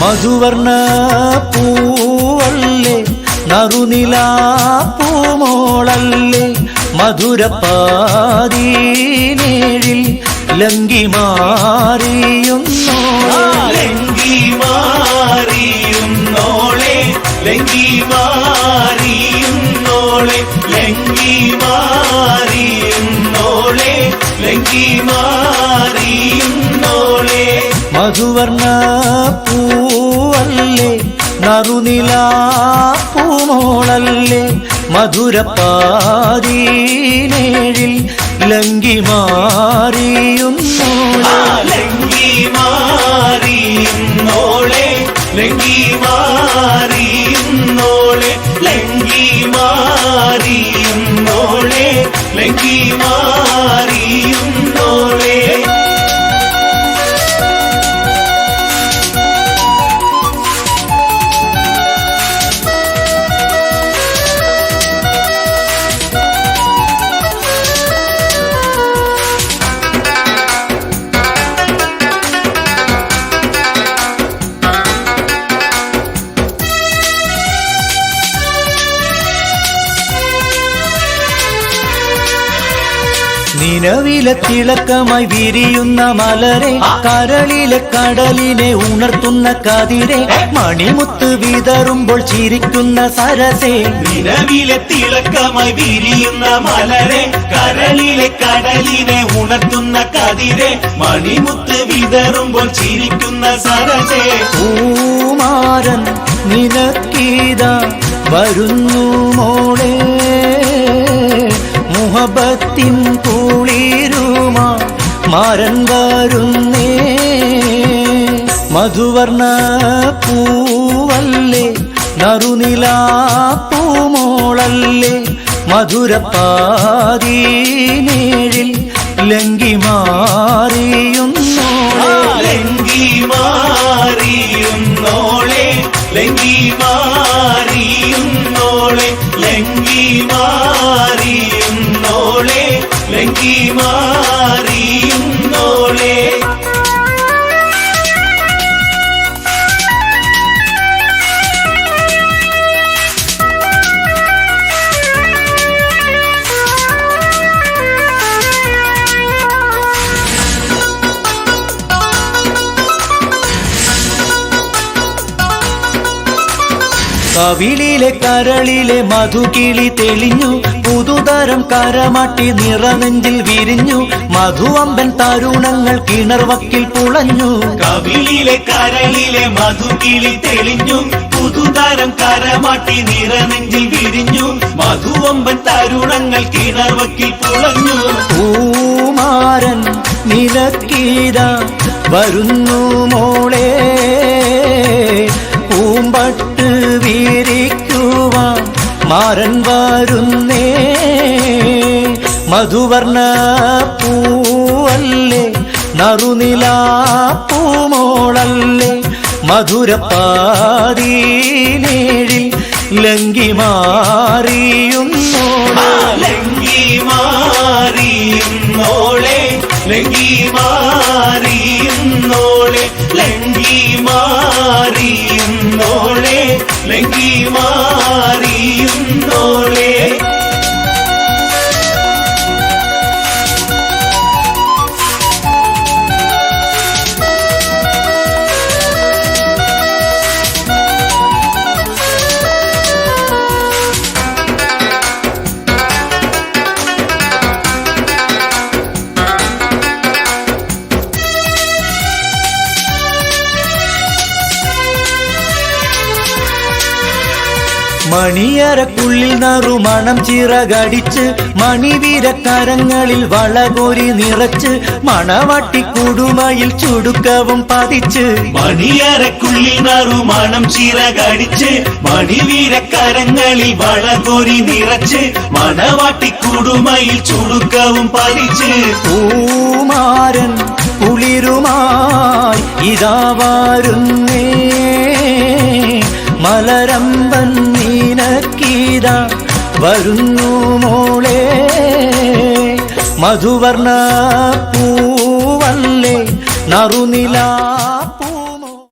മധുവർണ പൂവല്ലേ നറുനിലാ പൂമോളല്ലേ മധുരപ്പാതീനേഴിൽ ലങ്കി മാറിയുന്നോളെ ലങ്കി മാറിയുന്നോളെ ലങ്കി മാറിയുന്നോളെ ലങ്കി മാറിയുന്നോളെ ലങ്കി മാറിയുന്നോളെ മധുവർണ പൂവല്ലേ? നറുനില പൂമോളല്ലേ? മധുരപ്പാതീനേഴിൽ ലങ്കി മാറിയുന്നു ലങ്കി മാറിയുന്നോളെ ലങ്കി മാറിയുന്നോളെ നിലവിലെ തിളക്കമായി വിരിയുന്ന മലരെ കരളിലെ കടലിനെ ഉണർത്തുന്ന കതിരെ മണിമുത്ത് വിതറുമ്പോൾ ചിരിക്കുന്ന സരസേ. നിലവിലെ തിളക്കമായി വിരിയുന്ന മലരെ കരളിലെ കടലിനെ ഉണർത്തുന്ന കതിരെ മണിമുത്ത് വിതറുമ്പോൾ ചിരിക്കുന്ന സരസേ. ഊമാരൻ നിനക്കീത വരുന്നു മോളെ. മുഹബത്തിൻ കുളിരുമാ മാരൻ വരുന്നേ. മധുവർണ പൂവല്ലേ നറുനിലാ പൂമോളല്ലേ മധുരപ്പാതീനേഴിൽ ലങ്കി മാറിയുന്നോളെ. ലങ്കി മാറിയുന്നോളെ ലങ്കി മാറിയുന്നോളെ ലങ്കി മാറിയുന്നോളെ. ലങ്കി കവിളിലെ കരളിലെ മധുകിളി തെളിഞ്ഞു. പുതുതരം കരമാട്ടി നിറനെഞ്ചിൽ വിരിഞ്ഞു. മധുവമ്പൻ തരുണങ്ങൾ കിണർവക്കിൽ പുളഞ്ഞു. കവിളിലെ കരളിലെ മധുകിളി തെളിഞ്ഞു. പുതുതരം കരമാട്ടി നിറനെഞ്ചിൽ വിരിഞ്ഞു. മധുവമ്പൻ തരുണങ്ങൾ കിണർവക്കിൽ പുളഞ്ഞു. പൂമാരൻ നിലക്കീത വരുന്നു മോളെ മാരൻ വരുന്നേ. മധുവർണ പൂവല്ലേ നറുനിലാ പൂമോളല്ലേ മധുരപ്പാതീനേഴിൽ ലങ്കി മാറിയുന്നോളെ. ലങ്കി മാറിയുന്നോളെ ലങ്കി മാറിയുന്നോളെ ലങ്കി മാറിയുന്നോളെ ലങ്കി മണിയറക്കുള്ളിൽ നറുമണം ചിറകടിച്ച് മണിവീരക്കരങ്ങളിൽ വളകോരി നിറച്ച് മണവട്ടി കുടുമയിൽ ചുടുക്കവും പതിച്ച് മണിയറക്കുള്ളിൽ നറുമണം ചിറകടിച്ച് മണിവീരക്കരങ്ങളിൽ വളകോരി നിറച്ച് മണവാട്ടിക്കുടുമയിൽ ചുടുക്കവും പതിച്ച്. പൂമാരൻ കുളിരുമായി ഇതാ വരുന്നേ മലരമ്പൻ നീനക്കീത വരുന്നു മോളെ. മധുവർണ പൂവല്ലേ നറുനിലാ